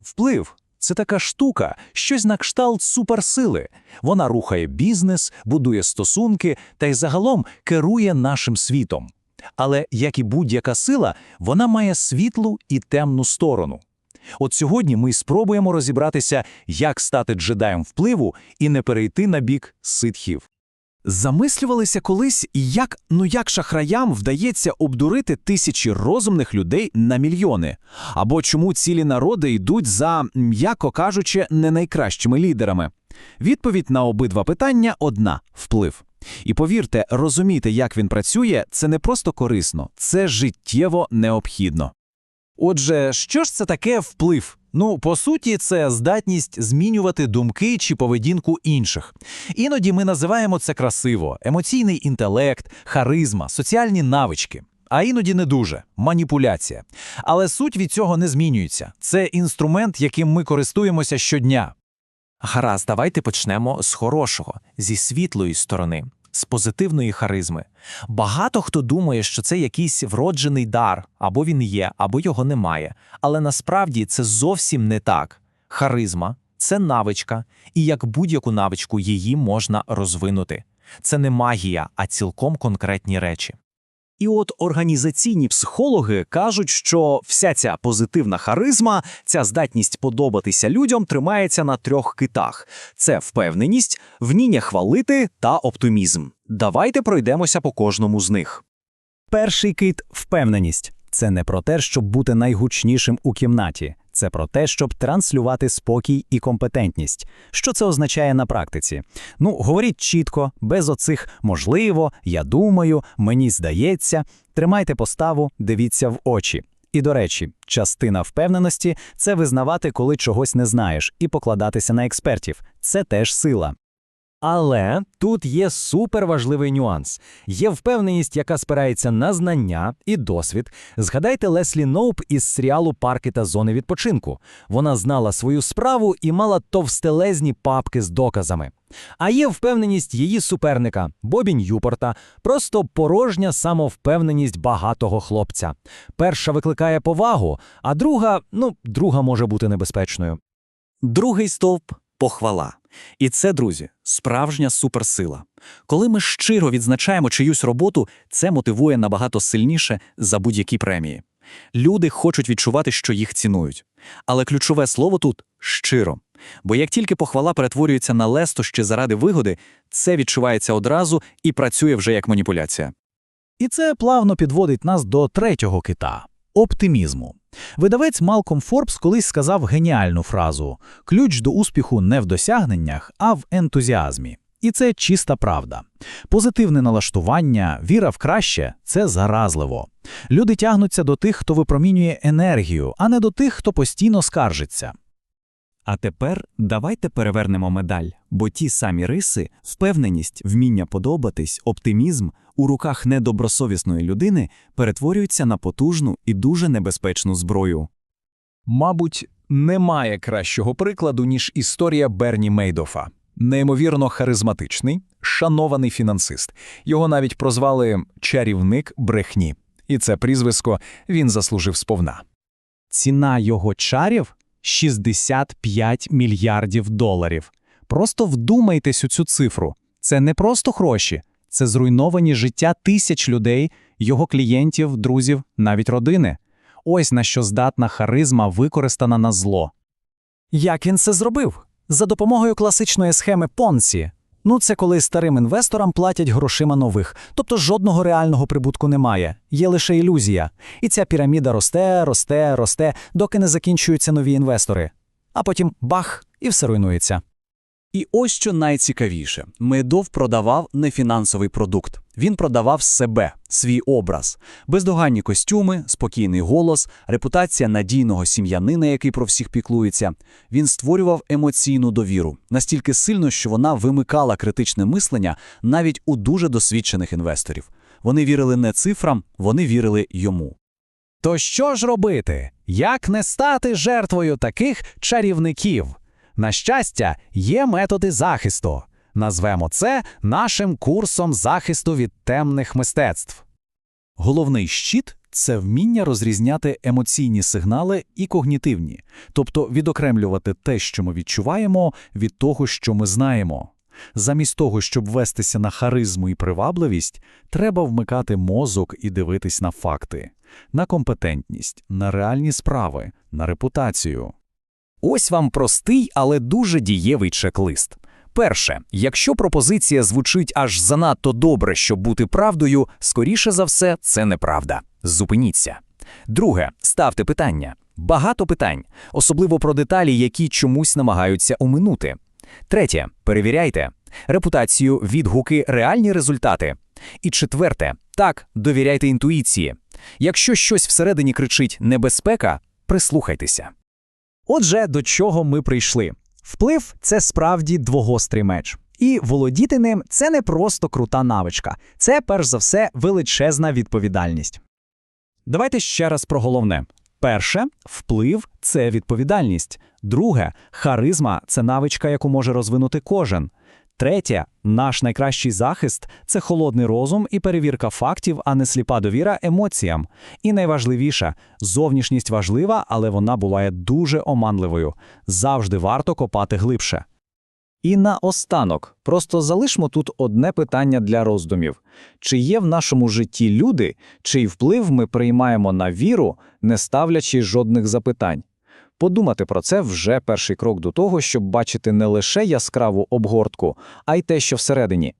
Вплив це така штука, щось на кшталт суперсили. Вона рухає бізнес, будує стосунки та й загалом керує нашим світом. Але, як і будь-яка сила, вона має світлу і темну сторону. От сьогодні ми спробуємо розібратися, як стати джедаєм впливу і не перейти на бік ситхів. Замислювалися колись, як, ну як шахраям вдається обдурити тисячі розумних людей на мільйони? Або чому цілі народи йдуть за, м'яко кажучи, не найкращими лідерами? Відповідь на обидва питання одна – вплив. І повірте, розуміти, як він працює, це не просто корисно, це життєво необхідно. Отже, що ж це таке вплив? Ну, по суті, це здатність змінювати думки чи поведінку інших. Іноді ми називаємо це красиво: емоційний інтелект, харизма, соціальні навички. А іноді не дуже маніпуляція. Але суть від цього не змінюється. Це інструмент, яким ми користуємося щодня. Гаразд, давайте почнемо з хорошого, зі світлої сторони, з позитивної харизми. Багато хто думає, що це якийсь вроджений дар, або він є, або його немає. Але насправді це зовсім не так. Харизма це навичка, і як будь-яку навичку її можна розвинути. Це не магія, а цілком конкретні речі. І от організаційні психологи кажуть, що вся ця позитивна харизма, ця здатність подобатися людям тримається на трьох китах: це впевненість, вміння хвалити та оптимізм. Давайте пройдемося по кожному з них. Перший кит впевненість. Це не про те, щоб бути найгучнішим у кімнаті. Це про те, щоб транслювати спокій і компетентність. Що це означає на практиці? Ну, говоріть чітко, без оцих можливо, я думаю, мені здається. Тримайте поставу, дивіться в очі. І до речі, частина впевненості це визнавати, коли чогось не знаєш, і покладатися на експертів. Це теж сила. Але тут є суперважливий нюанс. Є впевненість, яка спирається на знання і досвід. Згадайте Леслі Ноуп із серіалу Парки та зони відпочинку. Вона знала свою справу і мала товстелезні папки з доказами. А є впевненість її суперника Бобі Ньюпорта, просто порожня самовпевненість багатого хлопця. Перша викликає повагу, а друга, ну, друга може бути небезпечною. Другий стовп похвала. І це, друзі, справжня суперсила. Коли ми щиро відзначаємо чиюсь роботу, це мотивує набагато сильніше за будь-які премії. Люди хочуть відчувати, що їх цінують. Але ключове слово тут щиро. Бо як тільки похвала перетворюється на лестощі заради вигоди, це відчувається одразу і працює вже як маніпуляція. І це плавно підводить нас до третього кита оптимізму. Видавець Малком Форбс колись сказав геніальну фразу: ключ до успіху не в досягненнях, а в ентузіазмі. І це чиста правда. Позитивне налаштування, віра в краще це заразливо. Люди тягнуться до тих, хто випромінює енергію, а не до тих, хто постійно скаржиться. А тепер давайте перевернемо медаль, бо ті самі риси, впевненість, вміння подобатись, оптимізм у руках недобросовісної людини перетворюються на потужну і дуже небезпечну зброю. Мабуть, немає кращого прикладу, ніж історія Берні Мейдофа. Неймовірно харизматичний, шанований фінансист. Його навіть прозвали чарівник брехні. І це прізвисько він заслужив сповна. Ціна його чарів 65 мільярдів доларів. Просто вдумайтесь у цю цифру. Це не просто гроші, це зруйновані життя тисяч людей, його клієнтів, друзів, навіть родини. Ось на що здатна харизма використана на зло. Як він це зробив? За допомогою класичної схеми Понсі. Ну, це коли старим інвесторам платять грошима нових, тобто жодного реального прибутку немає, є лише ілюзія. І ця піраміда росте, росте, росте, доки не закінчуються нові інвестори. А потім бах, і все руйнується. І ось що найцікавіше: Медов продавав не фінансовий продукт. Він продавав себе, свій образ, бездоганні костюми, спокійний голос, репутація надійного сім'янина, який про всіх піклується. Він створював емоційну довіру настільки сильно, що вона вимикала критичне мислення навіть у дуже досвідчених інвесторів. Вони вірили не цифрам, вони вірили йому. То що ж робити? Як не стати жертвою таких чарівників? На щастя, є методи захисту. Назвемо це нашим курсом захисту від темних мистецтв. Головний щит це вміння розрізняти емоційні сигнали і когнітивні, тобто відокремлювати те, що ми відчуваємо, від того, що ми знаємо. Замість того, щоб вестися на харизму і привабливість, треба вмикати мозок і дивитись на факти, на компетентність, на реальні справи, на репутацію. Ось вам простий, але дуже дієвий чек-лист. Перше, якщо пропозиція звучить аж занадто добре, щоб бути правдою, скоріше за все, це неправда. Зупиніться. Друге, ставте питання. Багато питань, особливо про деталі, які чомусь намагаються оминути. Третє, перевіряйте. Репутацію, відгуки, реальні результати. І четверте, так, довіряйте інтуїції. Якщо щось всередині кричить «небезпека», прислухайтеся. Отже, до чого ми прийшли? Вплив це справді двогострий меч. І володіти ним це не просто крута навичка, це перш за все величезна відповідальність. Давайте ще раз про головне. Перше, вплив це відповідальність. Друге, харизма це навичка, яку може розвинути кожен. Третє, наш найкращий захист це холодний розум і перевірка фактів, а не сліпа довіра емоціям. І найважливіше, зовнішність важлива, але вона буває дуже оманливою. Завжди варто копати глибше. І наостанок, просто залишмо тут одне питання для роздумів. Чи є в нашому житті люди, чий вплив ми приймаємо на віру, не ставлячи жодних запитань? Подумати про це вже перший крок до того, щоб бачити не лише яскраву обгортку, а й те, що всередині.